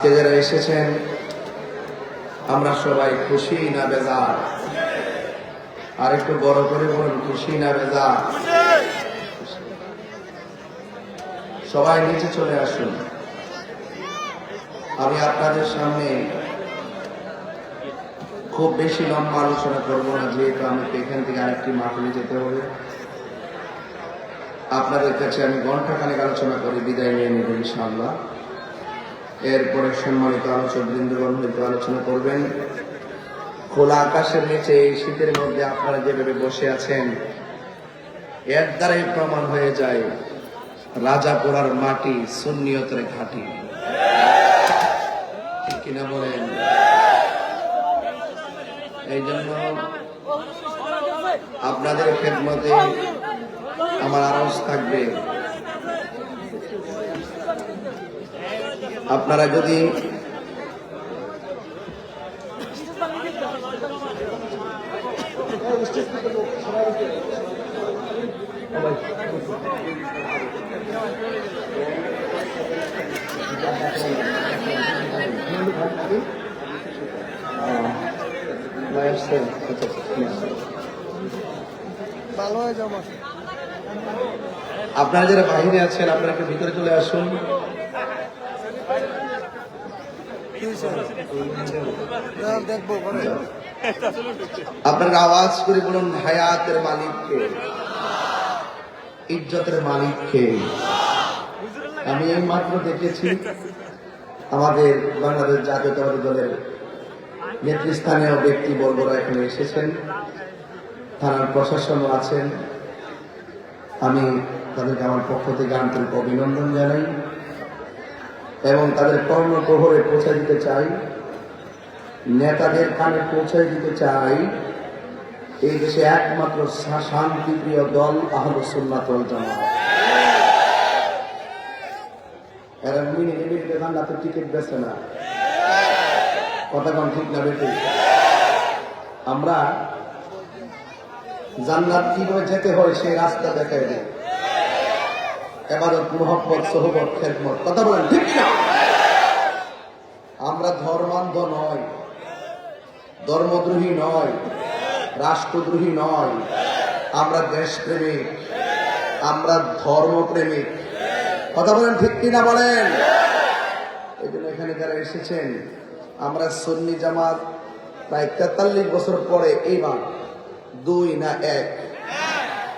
আজকে যারা এসেছেন, আমরা সবাই খুশি না বেজার? আর একটু বড় করে বলুন, খুশি না বেজার? সবাই নিচে চলে আসুন। আমি আপনাদের সামনে খুব বেশি লম্বা আলোচনা করব না, যেহেতু আমাকে এখান থেকে আরেকটি মাহফিলে যেতে হবে। আপনাদের কাছে আমি ঘন্টাখানেক আলোচনা করে বিদায় নিয়ে নেব, ইনশাআল্লাহ। এরপরে সম্মানিত আলোচক বৃন্দগণ হয়তো আলোচনা করবেন। খোলা আকাশের নিচে এই শীতের মধ্যে আপনারা যেভাবে বসে আছেন, এর দ্বারাই প্রমাণ হয়ে যায় রাজা রাজাপুরার মাটি সুন্নিয়তের ঘাটি। কিনা বলেন? এই জন্য আপনাদের খেদমতে আমার আরজ থাকবে আপনারা যদি আপনারা যারা বাহিরে আছেন আপনারা একটু ভিতরে চলে আসুন। আপনারা আওয়াজ করে বলুন, হায়াতের মালিককে, ইজ্জতের মালিককে। আমি এই মাত্র দেখেছি আমাদের বাংলাদেশ জাতীয়তাবাদী দলের নেতৃস্থানীয় ব্যক্তিবর্গরা এখানে এসেছেন, থানার প্রশাসনও আছেন। আমি তাদেরকে আমার পক্ষ থেকে আন্তরিক অভিনন্দন জানাই। এবং তাদের কর্মপ্রহরে পৌঁছে দিতে চাই। নেতাদের কানে পৌঁছে দিতে চাই। এই দেশে একমাত্র শান্তিপ্রিয় দল জামাত। মিনিটে মিনিটে ঠান্ডাতে টিকিট বেছে না। কথা ঠিক না বেটে? আমরা জান্নাত কীভাবে যেতে হয় সেই রাস্তা দেখায় দেয় এবাদত আমরা ধর্মান্ধ নয়, ধর্মদ্রোহী নয়, রাষ্ট্রদ্রোহী নয়। আমরা দেশপ্রেমিক, আমরা ধর্মপ্রেমিক। কথা বলেন, ঠিক কিনা বলেন? এই জন্য এখানে যারা এসেছেন, আমরা সন্নি জামাত প্রায় তেতাল্লিশ বছর পরে এইবার দুই না এক।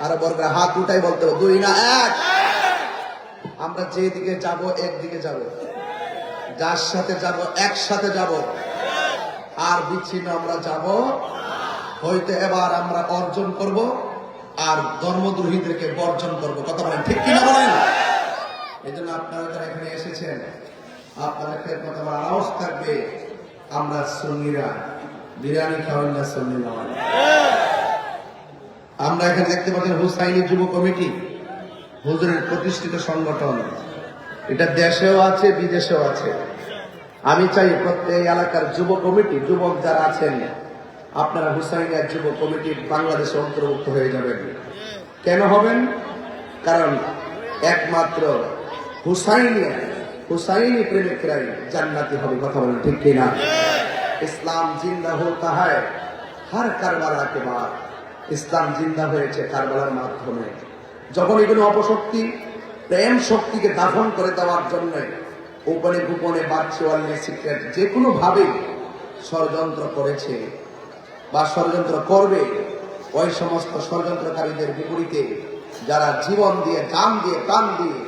আর বর্গের হাত উঠাই বলতে দুই না এক। আমরা যেদিকে যাব, একদিকে যাব। যার সাথে যাব, একসাথে যাব। আর বিচ্ছিন্ন আমরা যাব। হয়তো এবার আমরা অর্জন করব আর ধর্মদ্রোহীদেরকে বর্জন করব। কথা বলেন, ঠিক কিনা বলেন? এই জন্য আপনারা যারা এখানে এসেছেন, আপনারা খেদমত আমার আওয়াজ থাকবে। আমরা সুন্নিরা, বিরিয়ানি খাওয়ান না নয়। আমরা এখানে দেখতে পাচ্ছেন হুসাইনি যুব কমিটি। হুজুরের প্রতিষ্ঠিত সংগঠন। এটা দেশেও আছে, বিদেশেও আছে। আমি চাই প্রত্যেক এলাকার যুব কমিটি, যুবক যারা আছেন, আপনারা হুসাইনিয়া যুব কমিটি বাংলাদেশে অন্তর্ভুক্ত হয়ে যাবেন। কেন হবেন? কারণ একমাত্র হুসাইনিয়া হুসাইনি প্রেমিকরাই জান্নাতি হবে, কথা বলেন ঠিক কিনা? ইসলাম জিন্দা হতা তাহায়, হার কারবার কে ইসলাম জিন্দা হয়েছে কারবারের মাধ্যমে। যখন এগুলো অপশক্তি, প্রেম শক্তিকে দাফন করে দেওয়ার জন্য গোপনে গোপনে বাচ্চোয়ালি সিক্রেট যে কোনো ভাবে ষড়যন্ত্র করেছে বা ষড়যন্ত্র করবে, ওই সমস্ত ষড়যন্ত্রকারীদের বিপরীতে যারা জীবন দিয়ে, গান দিয়ে, প্রাণ দিয়ে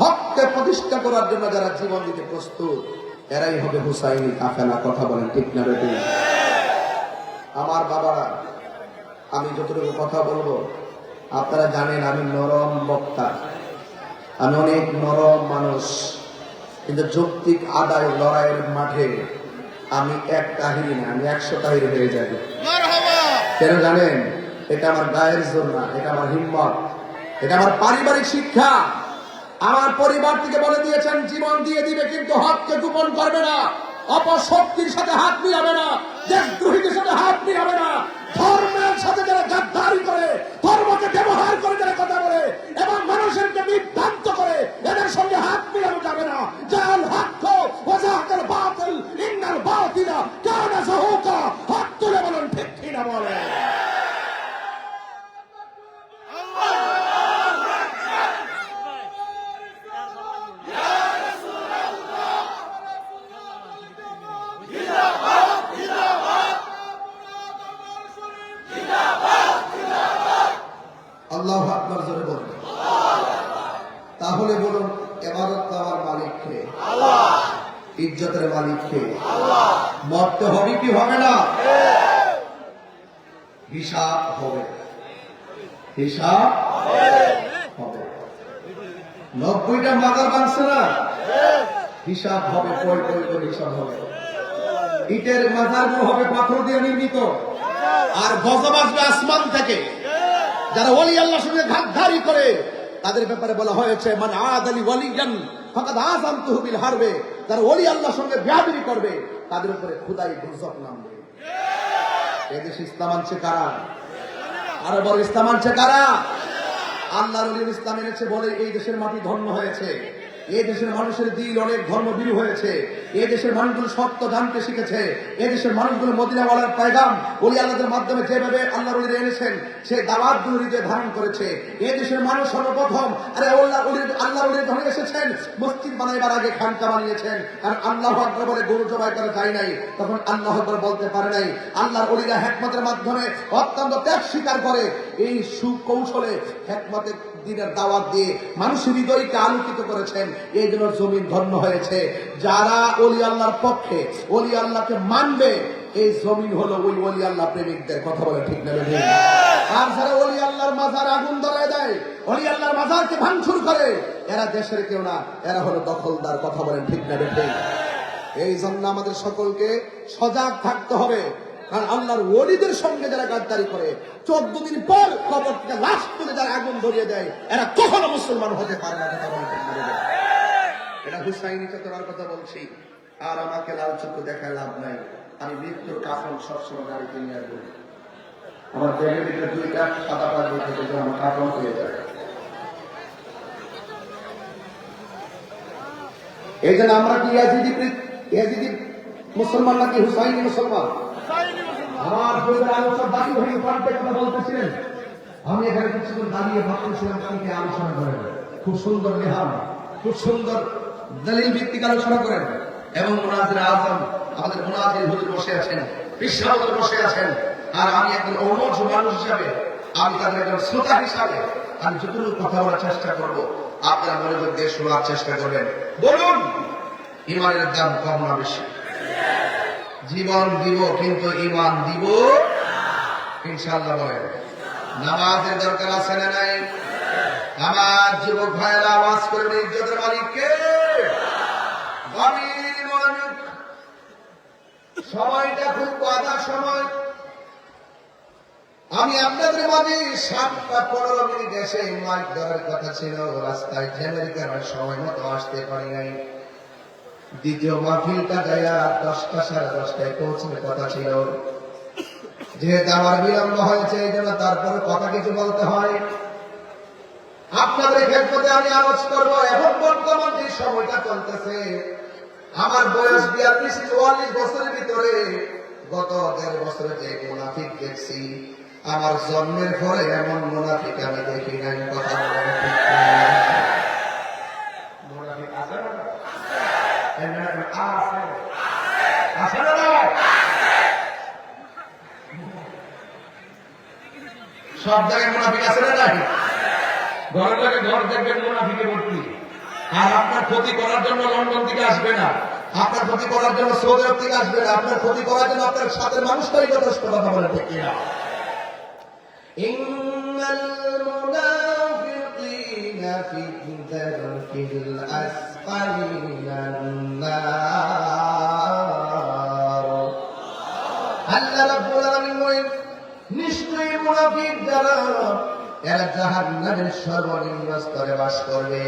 হককে প্রতিষ্ঠা করার জন্য যারা জীবন দিতে প্রস্তুত, এরাই হবে হুসাইনি কাফেলা। কথা বলেন ঠিক না আমার বাবারা, আমি যতটুকু কথা বলব আপনারা জানেন আমি নরম বক্তা। আমি অনেক নরম মানুষ। কিন্তু যৌক্তিক আদায় লড়াইয়ের মাঠে আমি এক তাহিরি না আমি একশো তাহিরি হয়ে যাই। কেন জানেন? এটা আমার গায়ের জোর না এটা আমার হিম্মত এটা আমার পারিবারিক শিক্ষা। আমার পরিবার থেকে বলে দিয়েছেন জীবন দিয়ে দিবে কিন্তু হককে গোপন করবে না। অপশক্তির সাথে হাত মিলাবে না। দেশদ্রোহীদের সাথে হাত মিলাবে না। ধর্মের সাথে যারা গাদ্দারি করে সিদ্ধান্ত করে এদের সঙ্গে হাত মিলানো যাবে না। জাল হাক্য ওজাহাতের বাতিল ইন্নার বাতিলা, কানা জাহুকা হাত তুলে বলেন ঠিক কিনা বলেন। কে মরতে হবে কি হবে না? হিসাব হবে। হিসাব হবে। নব্বইটা মাদার বানছে না? হিসাব হবে, পয় পয় করে হিসাব হবে। ইটের মাথার হবে পাথর দিয়ে নির্মিত। আর গজব আসবে আসমান থেকে। যারা ওলি আল্লাহর সঙ্গে ঘাতধারি করে তাদের ব্যাপারে বলা হয়েছে মানে আদ আলী ওয়ালিয়ান ফাকাদ আযাম তুহবিল হারবে। তার ওলি আল্লাহর সঙ্গে বিয়াদবি করবে তাদের উপরে খুদাই গজব নামবে। এদেশ ইসলাম আনছে কারা? আরও বড় ইসলাম আনছে কারা? আল্লাহর ইসলাম এনেছে বলে এই দেশের মাটি ধন্য হয়েছে। এই দেশের মানুষের দিল অনেক ধর্মবীর হয়েছে। এই দেশের মানুষগুলো সত্য জানতে শিখেছে। এই দেশের মানুষগুলো মদিনা বলার পায়গাম ওলি আল্লাহদের মাধ্যমে যেভাবে আল্লাহ রলির এনেছেন, সে দাওয়াতগুলো হৃদয়ে ধারণ করেছে। এই দেশের মানুষ সর্বপ্রথম, আরে আল্লাহ রলির আল্লাহ রলির ধরে এসেছেন, মসজিদ বানাইবার আগে খানকা বানিয়েছেন। কারণ আল্লাহ আকবর বলে গরু জবাই করা যায় নাই। তখন আল্লাহ আকবর বলতে পারে নাই। আল্লাহর অলিরা হেকমতের মাধ্যমে অত্যন্ত ত্যাগ স্বীকার করে। এই সুকৌশলে হেকমতের দিনের দাওয়াত দিয়ে মানুষের হৃদয়কে আলোকিত করেছেন, এই জন্য জমিন ধন্য হয়েছে। যারা অলি আল্লাহর পক্ষে অলি আল্লাহকে মানবে, এই জমিন হলো ওই অলি আল্লাহ প্রেমিকদের কথা বলে ঠিক না আর যারা অলি আল্লাহর মাজার আগুন ধরায় দেয় অলি আল্লাহর মাজারকে ভাঙচুর করে, এরা দেশের কেউ না, এরা হলো দখলদার কথা বলেন ঠিক না? এই জন্য আমাদের সকলকে সজাগ থাকতে হবে। কারণ আল্লাহর ওলিদের সঙ্গে যারা গাদ্দারি করে, চোদ্দ দিন পর কবর থেকে লাশ তুলে যারা আগুন ধরিয়ে দেয়, এরা কখনো মুসলমান হতে পারে না? এটা হুসাইনি চেতনার কথা বলছি। আর আমাকে লাল চক্ষু দেখায় লাভ নাই। আমি মৃত্যুর কাফন সবসময় গাড়িতে নিয়ে আসব আমার ব্যাগের ভিতরে দুইটা সাদা পাড় বই থেকে আমার কাফন হয়ে যায়। এই জন্য আমরা কি ইয়াজিদি ইয়াজিদি মুসলমান নাকি হুসাইনি মুসলমান? আমার পরিবার আলোচনা দাবি হয়ে পাল্টে কথা বলতেছিলেন। আমি এখানে কিছুক্ষণ দাঁড়িয়ে ভাবতেছিলাম কালকে আলোচনা করেন? খুব সুন্দর নেহাম, খুব সুন্দর দলিল ভিত্তিক আলোচনা করেন। এবং মোনাজির আজম, আমাদের মোনাজির হুজুর বসে আছেন বিশ্বাবুর বসে আছেন। আর আমি একজন অমজ মানুষ হিসাবে, আমি তাদের একজন শ্রোতা হিসাবে, আমি যতটুকু কথা বলার চেষ্টা করব, আপনারা মনোযোগ দিয়ে শোনার চেষ্টা করবেন। বলুন, ইমানের দাম কম না বেশি? জীবন দিব, কিন্তু ইমান দিব ইনশাল্লাহ বলেন। নামাজের দরকার আছে না নাই? আমার যুবক ভাইয়েরা, আওয়াজ করবে ইজ্জতের মালিককে সময়টা খুব বাধা সময়। আমি আপনাদের মাঝে সাতটা পনেরো মিনিট এসে মাইক ধরার কথা ছিল, রাস্তায় আমেরিকার সময় মতো আসতে পারি নাই। দ্বিতীয় মাহফিলটা গায়া দশটা সাড়ে দশটায় পৌঁছানোর কথা ছিল। যেহেতু আমার বিলম্ব হয়েছে এই জন্য তারপরে কথা কিছু বলতে হয়। আপনাদের ক্ষেত্রে আমি আলোচ করব, এখন বর্তমান যে সময়টা চলতেছে, আমার বয়স বিয়াল্লিশ চুয়াল্লিশ বছরের ভিতরে, গত দেড় বছরে যে মুনাফিক দেখছি, আমার জন্মের পরে এমন মুনাফিক আমি দেখি নাই, কথা বলা ঠিক না। মুনাফিক আছে না? আছে না নাই? সব জায়গায় মুনাফিক আছে না নাই? ঘরে ঘরে ঘর দেখবেন মুনাফিকে ভর্তি। আর আপনার ক্ষতি করার জন্য লন্ডন থেকে আসবে না। আপনার ক্ষতি করার জন্য সৌদি আরব থেকে আসবে না। আপনার ক্ষতি করার জন্য আপনার সাথে মানুষটাই যথেষ্ট কথা বলে, ঠিক না ইন্নাল মুনাফিকিনা আল্লাহ রাব্বুল আলামিন যারা, এরা জাহান্নামের সর্বনিম্ন স্তরে বাস করবে।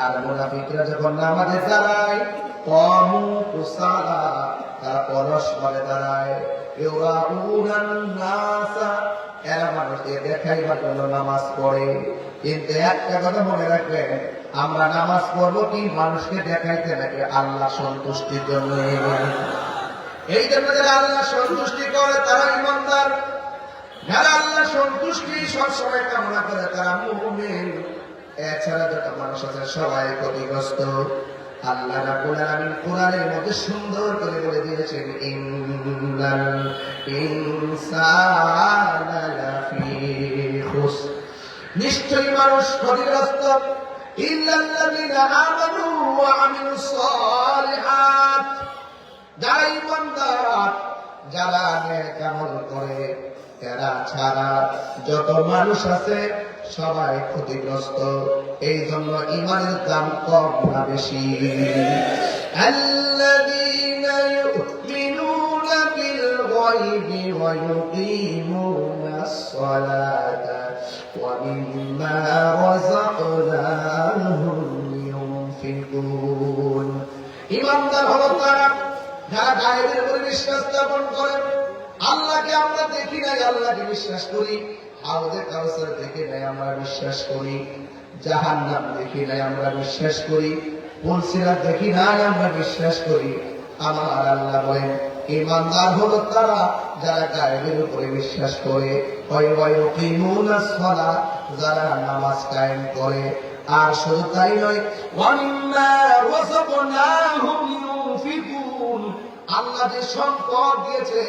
আর মুনাফিকরা যখন নামাজে দাঁড়ায়, কমু তারা এরা মানুষকে দেখাইবার জন্য নামাজ পড়ে। কিন্তু একটা কথা মনে রাখবেন, আমরা নামাজ পড়ব কি মানুষকে দেখাইতে নাকি আল্লাহ সন্তুষ্টির জন্য? এই জন্য যারা আল্লাহ সন্তুষ্টি করে, তারা ইমানদার। যারা আল্লাহ সন্তুষ্টি সবসময় কামনা করে, তারা মুমিন। এছাড়া যত মানুষ আছে, সবাই ক্ষতিগ্রস্ত। আল্লাহ রাব্বুল আলামিন কোরআনের মধ্যে সুন্দর করে বলে দিয়েছেন, ইন্নাল ইনসানা লাফি খুসর। নিশ্চয়ই মানুষ ক্ষতিগ্রস্ত। ইল্লাল্লাযিনা আমানু ওয়া আমিলুস সালিহাত। যারা ইমানদার যারা নেক আমল করে এরা ছাড়া যত মানুষ আছে সবাই ক্ষতিগ্রস্ত। এই জন্য ইমানের দাম কম না বেশি। الذين ইমানদার হলো তারা, যারা গায়েবের উপরে বিশ্বাস স্থাপন করেন আল্লাহকে আমরা দেখি নাই, আল্লাহকে বিশ্বাস করি। হাউজে কাউসার দেখি নাই, আমরা বিশ্বাস করি। জাহান্নাম দেখি নাই, আমরা বিশ্বাস করি। পুলসিরা দেখি নাই, আমরা বিশ্বাস করি। আমার আল্লাহ বলেন, ইমানদার হলো তারা যারা গায়েবের উপরে বিশ্বাস করে। যারা নামাজ কায়েম করে। আর শুধু তাই নয় আল্লাহ যে সম্পদ দিয়েছে।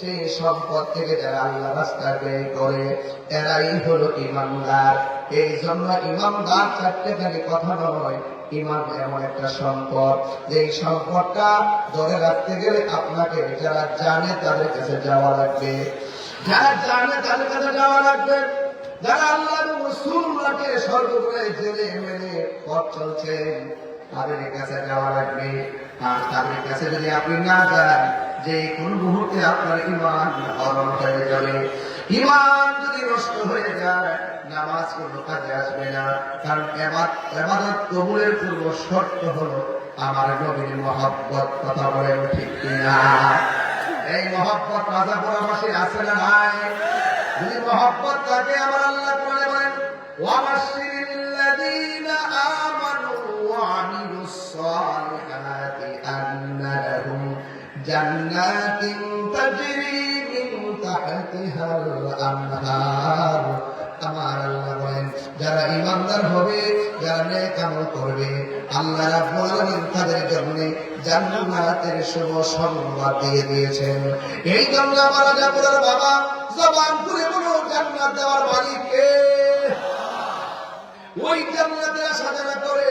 সেই সম্পদ থেকে যারা আল্লাহ রাস্তায় ব্যয় করে, এরাই হলো ইমানদার। এই জন্য ইমানদার চারটে খালি কথা নয়, ইমান এমন একটা সম্পদ। যে সম্পদটা ধরে রাখতে গেলে আপনাকে, যারা জানে তাদের কাছে যাওয়া লাগবে। যারা জানে তাদের কাছে যাওয়া লাগবে। যারা আল্লাহ রসুল্লাহকে সর্বগুলো জেনে মেনে পথ চলছেন। তাদের কাছে যাওয়া লাগবে। আর তাদের কাছে যদি আপনি না যান, যে কোন মুহূর্তে আপনার ইমান হরণ হয়ে যাবে। ইমান যদি নষ্ট হয়ে যায়, নামাজ কোনো কাজে আসবে না। কারণ এবাদত কবুলের পূর্ব শর্ত হলো আমার নবীর মহব্বত। কথা বলেন ঠিক কিনা? এই মহব্বত রাজা পরামর্শে আছে না নাই? যদি মহব্বত থাকে, আমার আল্লাহ বলেন ওয়াবাশশিরিল্লাযীনা জান্নাতিন তাজরি মিন তাহতিহাল আনহার। আমার আল্লাহ বলেন, যারা ইমানদার হবে, যারা নেক আমল করবে, আল্লাহ রাব্বুল আলামিন তাদের জন্য জান্নাতের শুভ সংবাদ দিয়ে দিয়েছেন। এই জন্য আমার রাজাপুরের বাবা জবান করে বলো, জান্নাত দেওয়ার মালিক কে? ওই জান্নাতের সাজানা করে,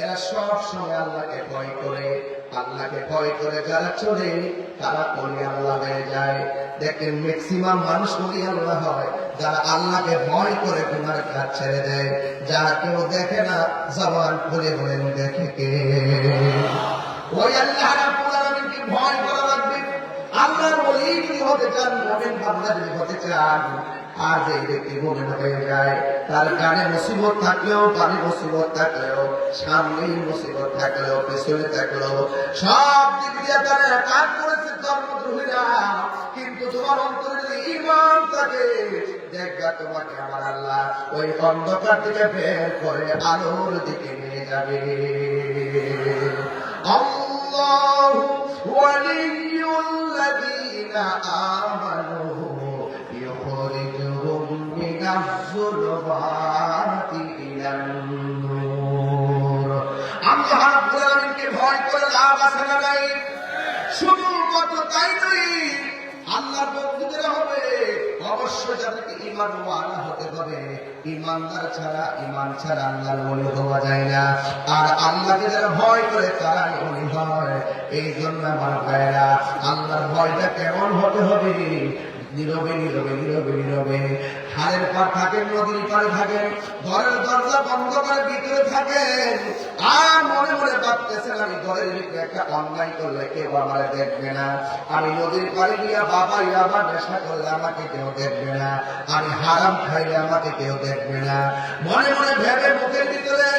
এরা সব সময় আল্লাহকে ভয় করে। আল্লাহকে ভয় করে যারা চলে, তারা পরে আল্লাহ হয়ে যায়। দেখেন ম্যাক্সিমাম মানুষ পরি আল্লাহ হয়, যারা আল্লাহকে ভয় করে তোমার কাজ ছেড়ে দেয়। যারা কেউ দেখে না, জবান খুলে বলেন, দেখে কে? ওই আল্লাহ ভয় আল্লাহর বলি যদি হতে চান মোমেন বান্দা যদি হতে চান, আর যে ব্যক্তি মোমেন হয়ে যায়, তার কানে মুসিবত থাকলেও পানি মুসিবত থাকলেও, সামনেই মুসিবত থাকলেও, পেছনে থাকলেও, সব দিক দিয়ে তারা কাজ করেছে ধর্মদ্রোহীরা। কিন্তু তোমার অন্তরে যদি ইমান থাকে, দেখবা তোমাকে আমার আল্লাহ ওই অন্ধকার থেকে বের করে আলোর দিকে নিয়ে যাবে। আল্লাহ ওয়ালিউল الذين آمنوا يخرجهم من الظلمات إلى النور আল্লাহ রাব্বুল আলামিনকে ভয় করে লাভ আছে না নাই শুধু কত তাই নয় আল্লাহর বন্ধুদের হবে অবশ্যই যাদেরকে ইমান ওয়ালা হতে হবে। ইমানদার ছাড়া ইমান ছাড়া আল্লাহর ওলি হওয়া যায় না। আর আল্লাহকে যারা ভয় করে, তারাই ওলি হয়। এই জন্য আমার ভাইরা আল্লাহর ভয়টা কেমন হতে হবে? নীরবে নীরবে নীরবে নীরবে। হারের পর থাকেন, নদীর পারে থাকেন, ঘরের দরজা বন্ধ করে ভিতরে থাকেন। আর মনে মনে ভাবতেছেন, আমি ঘরের ভিতরে একটা অন্যায় করলে কেউ আমার দেখবে না। আমি নদীর পাড়ে গিয়া বাবা ইয়াবা নেশা করলে আমাকে কেউ দেখবে না। আমি হারাম খাইলে আমাকে কেউ দেখবে না। মনে মনে ভেবে মুখের ভিতরে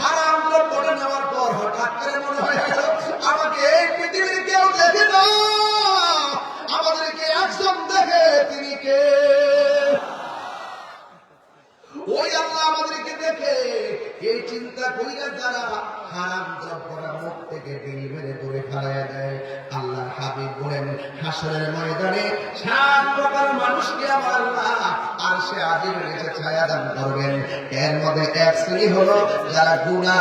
হারাম করে নেওয়ার পর হঠাৎ করে মনে হয়ে গেল, আমাকে এই পৃথিবীর কেউ দেখে না। হারাম দ্রব্যরা মুখ থেকে দিল মেরে দূরে ফেলাইয়া দেয় আল্লাহ হাবিব বলেন হাসরের ময়দানে সাত প্রকার মানুষকে আমার আল্লাহ আর সে আদির নিচে ছায়া দান করবেন এর মধ্যে এক শ্রেণী হলো যারা গুণা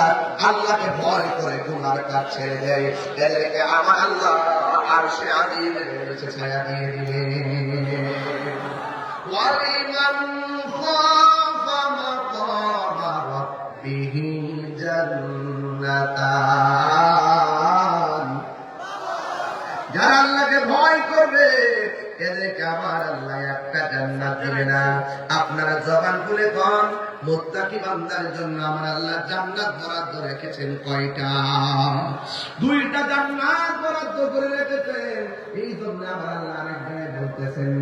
আল্লাহকে ভয় করে গুনার কাজ ছেড়ে দেয় এদেরকে আমার আল্লাহ আর সে আদির নিচে ছায়া দিয়ে দিবে ولمن خاف مقام ربه জান্নাতান আপনারা জবান খুলে কন, মোত্তাকি বান্দার জন্য আমার আল্লাহ জান্নাত বরাদ্দ রেখেছেন কয়টা? দুইটা জান্নাত বরাদ্দ করে রেখেছেন। এই জন্য আমার আল্লাহ আরেক জায়গায় বলতেছেন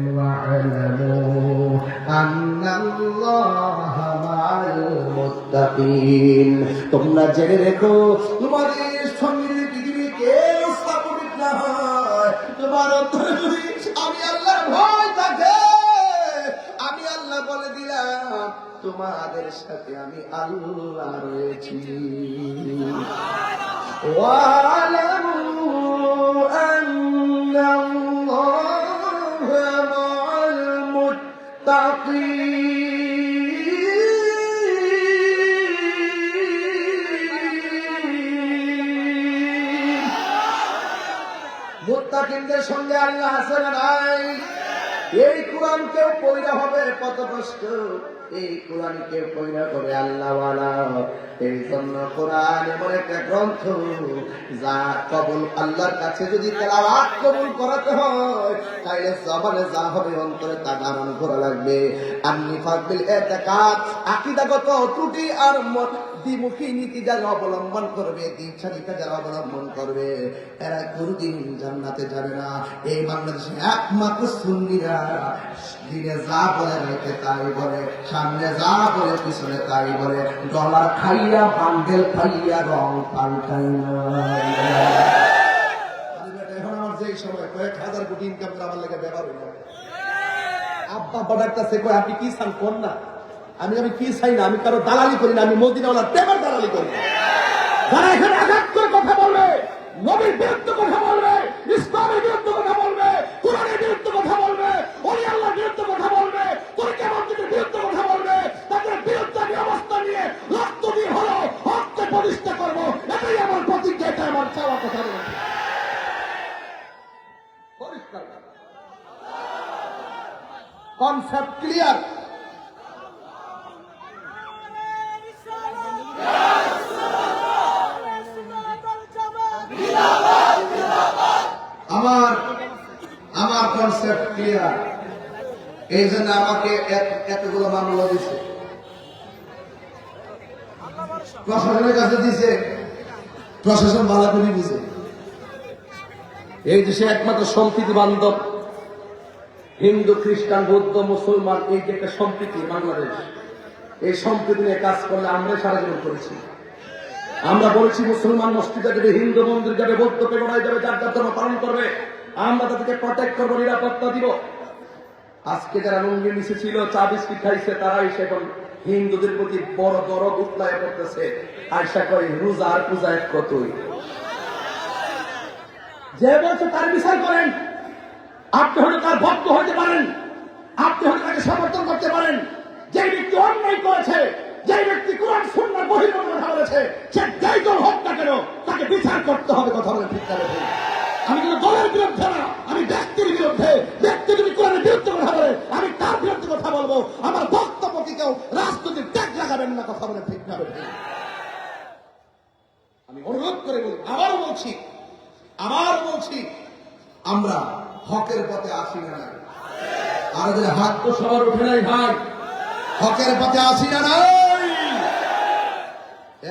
আন্নাল্লাহ মুত্তাকিন তোমরা জেনে রেখো তোমাদের সঙ্গে যদি পৃথিবীর কেউ স্থাপনিক না হয় তোমার অন্তরে যদি আমি আল্লাহর ভয় থাকে আমি আল্লাহ বলে দিলাম তোমাদের সাথে আমি আল্লাহ রয়েছি واعلموا أن الله مع المتقين সঙ্গে আল্লাহ আছে না নাই? এই কোরআন কেউ পয়রা হবে? কত কষ্ট। এই কোরআন কেউ পয়রা করে আল্লাহওয়ালা। এই জন্য কোরআন এমন একটা গ্রন্থ যা কবুল আল্লাহর কাছে যদি তেলাওয়াত কবুল করাতে হয় তাহলে জবানে যা হবে অন্তরে তা ধারণ করা লাগবে। আপনি ফাকবিল এতেকাত, আকীদাগত ত্রুটি আর দ্বিমুখী নীতি যারা অবলম্বন করবে দীক্ষা নীতি যারা অবলম্বন করবে, এরা কোনদিন জান্নাতে যাবে না। এই বাংলাদেশে একমাত্র সুন্নিরা দিনে যা বলে রাইতে তাই বলে, সামনে যা বলে পিছনে তাই বলে, ডলার খাইয়া, বান্ডেল খাইয়া রং পাল্টাই না। করে আব্বা বাবার কাছে কয়, আপনি কি চান কোন না? আমি আমি কি চাই না? আমি কারও দালালি করি না, আমি মদিনাওয়ালার প্রেমের দালালি করি। যারা এখানে আঘাত করে কথা বলবে, নবীর বিরুদ্ধে কথা বলবে, ইসলামের বিরুদ্ধে কথা বলবে, কোরআনের বিরুদ্ধে কথা বলবে, অলি আল্লাহর বিরুদ্ধে কথা বলবে, তরিকা মসজিদের বিরুদ্ধে কথা বলবে, তাদের বিরুদ্ধে আমি অবস্থা নিয়ে রক্ত দিয়ে হলো হককে প্রতিষ্ঠা করব। এটাই আমার প্রতিজ্ঞা, এটা আমার চাওয়া কথা। পরিষ্কার কনসেপ্ট ক্লিয়ার আমার আমার কনসেপ্ট ক্লিয়ার এই জন্য আমাকে এতগুলো মামলা দিছে। প্রশাসনের কাছে দিছে, প্রশাসন ভালো করে বুঝে। এই দেশে একমাত্র সম্প্রীতি বান্ধব, হিন্দু, খ্রিস্টান, বৌদ্ধ, মুসলমান, এই যে একটা সম্প্রীতি বাংলাদেশ, এই সম্প্রীতি নিয়ে কাজ করলে আমরা সারা জীবন করেছি। আমরা বলেছি মুসলমান মসজিদে যাবে, হিন্দু মন্দির যাবে, বৌদ্ধ পেগড়ায় যাবে, যার যার ধর্ম পালন করবে, আমরা তাদেরকে প্রটেক্ট করব, নিরাপত্তা দিব। আজকে যারা লুঙ্গি নিচে ছিল চা বিস্কিট খাইছে, তারাই এখন হিন্দুদের প্রতি বড় দরদ উৎলায় করতেছে। আয়সা করে রোজা আর পূজা এক কতই? যে বলছে তার বিচার করেন। আপনি হয়তো তার ভক্ত হতে পারেন। আপনি হয়তো তাকে সমর্থন করতে পারেন। যে ব্যক্তি অন্যায় করেছে যে ব্যক্তি কোরআন, সুন্নাহ, বহির্গত কথা বলেছে, সে যেই দল হোক না কেন, তাকে বিচার করতে হবে, কথা বলে ঠিক আমি কিন্তু দলের বিরুদ্ধে না, আমি ব্যক্তির বিরুদ্ধে ব্যক্তি যদি কোরআনের বিরুদ্ধে কথা বলে, আমি তার বিরুদ্ধে কথা বলব। আমার বক্তব্যকে কেউ রাজনৈতিক ট্যাগ লাগাবেন না কথা বলে, ঠিক না আমি অনুরোধ করে বলি, আবারও বলছি আবার বলছি, আমরা হকের পথে আসি না আর যদি হাত তো সবার উঠে নাই ভাই, হকের পথে আসি না নাই।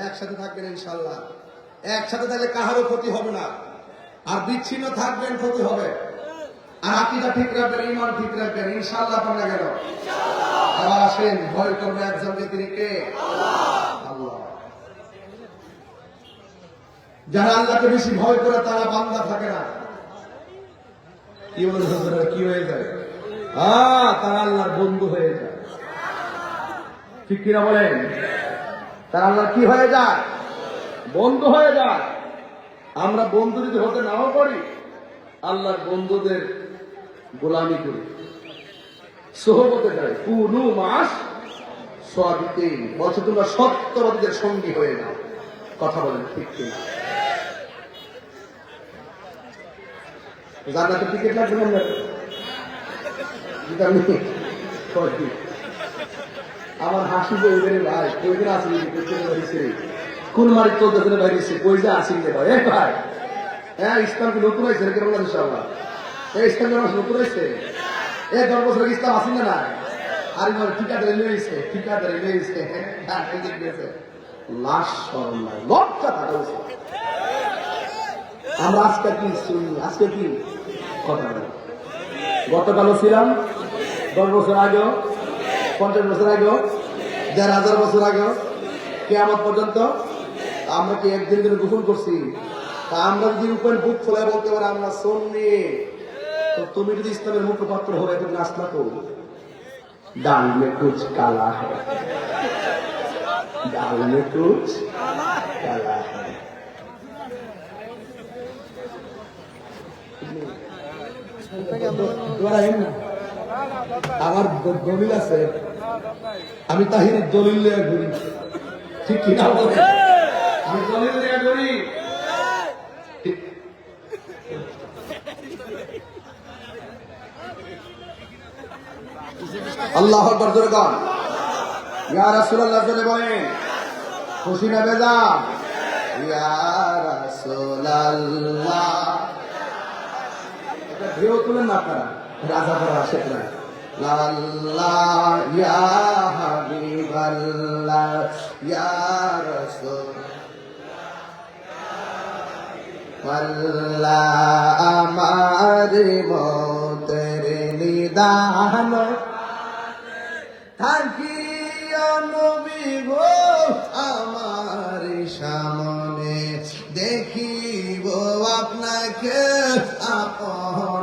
একসাথে থাকবেন ইনশাল্লাহ। একসাথে থাকলে কাহারও ক্ষতি হবে না। আর বিচ্ছিন্ন থাকবেন ক্ষতি হবে। আর আকিদা ঠিক রাখবেন ইমান ঠিক রাখবেন ইনশাল্লাহ পানা গেল। আবার আসেন ভয় করবে একজনকে তিনি কে? আল্লাহ। যারা আল্লাহকে বেশি ভয় করে তারা বান্দা থাকে না। কি বলে কি হয়ে যায়? আহ তারা আল্লাহর বন্ধু হয়ে যায়। ঠিক কিনা বলেন? তারা আল্লাহ কি হয়ে যায়? বন্ধু হয়ে যায়। আমরা বন্ধু যদি হতে নাও পারি আল্লাহর বন্ধুদের গোলামি করি। সোহবতে যায় কুনু মাস বলছে, তোমরা সত্যবাদীদের সঙ্গী হয়ে যাও কথা বলেন, ঠিক কিনা? টিকিট লাগবে না। আমার হাসি যে ওদের ভাই কই দিন আসি কোন মারি দেখে বাড়িছে কই যা আসি ভাই ভাই হ্যাঁ ইসলাম কি নতুন হয়েছে আল্লাহ এই ইসলাম হয়েছে এ দশ বছর ইসলাম না আর বলে লইছে ঠিকাদারি লইছে লজ্জা থাকা উচিত আমরা কি গতকালও ছিলাম, দশ বছর আগেও, পঞ্চাশ বছর আগেও, দেড় হাজার বছর আগেও, কেয়ামত পর্যন্ত আমরা কি একদিন দিনে গোসল করছি? তা আমরা যদি উপরে বুক খোলা বলতে পারি, আমরা সন্নি। তো তুমি যদি ইসলামের মুখপাত্র হবে তুমি আসলা তো ডাল মে কুচ কালা হ্যায়। ডাল মে কুচ কালা আমার দলিল আছে। আমি তাহিরের দলিল ঘুরি। ঠিক কি না বলে? আমি দলিল ঘুরি। আল্লাহ কর ইয়া রাসূলুল্লাহ, জোরে বলেন। খুশি না বেজা ইয়া রাসূলুল্লাহ। এটা ঢেউ তুলেন না আপনারা। রাজা করা আসে না। ইয়া হাবিবাল্লাহ, ইয়া রাসূল আল্লাহ আমার মতের নিদান। থাকি নবী গো আমার সামনে দেখিব আপনাকে আপন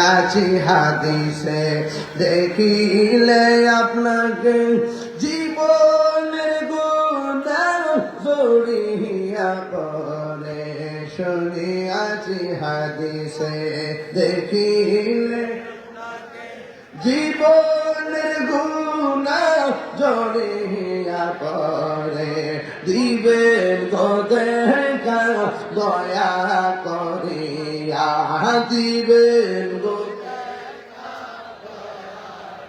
শুনিয়াছি হাদিসে। দেখিলে আপনাকে জীবনের গুণা জড়িয়া করে শুনিয়াছি হাদিসে। দেখিলে জীবনের গুণা জড়িয়া পড়ে। দিবেন দেখা দয়া করিয়া। দিবেন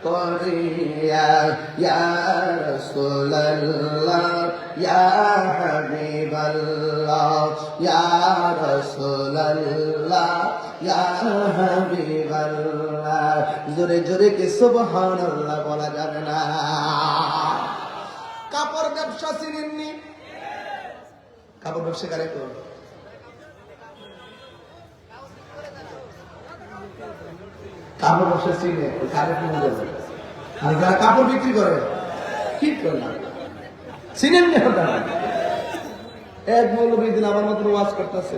করিয়া ইয়া রাসূলুল্লাহ ইয়া হাবিবাল্লাহ ইয়া রাসূলুল্লাহ ইয়া হাবিবাল্লাহ জোরে জোরে কি সুবহানাল্লাহ বলা যাবে না? কাপড় ব্যবসা চিনেননি? কাপড় ব্যবসা কারে তো কাপড় বসে চিনে কারে কিনে দেবে আর যারা কাপড় বিক্রি করে কি করে চিনেন? এক মৌলবী দিন আমার মতো ওয়াজ করতেছে।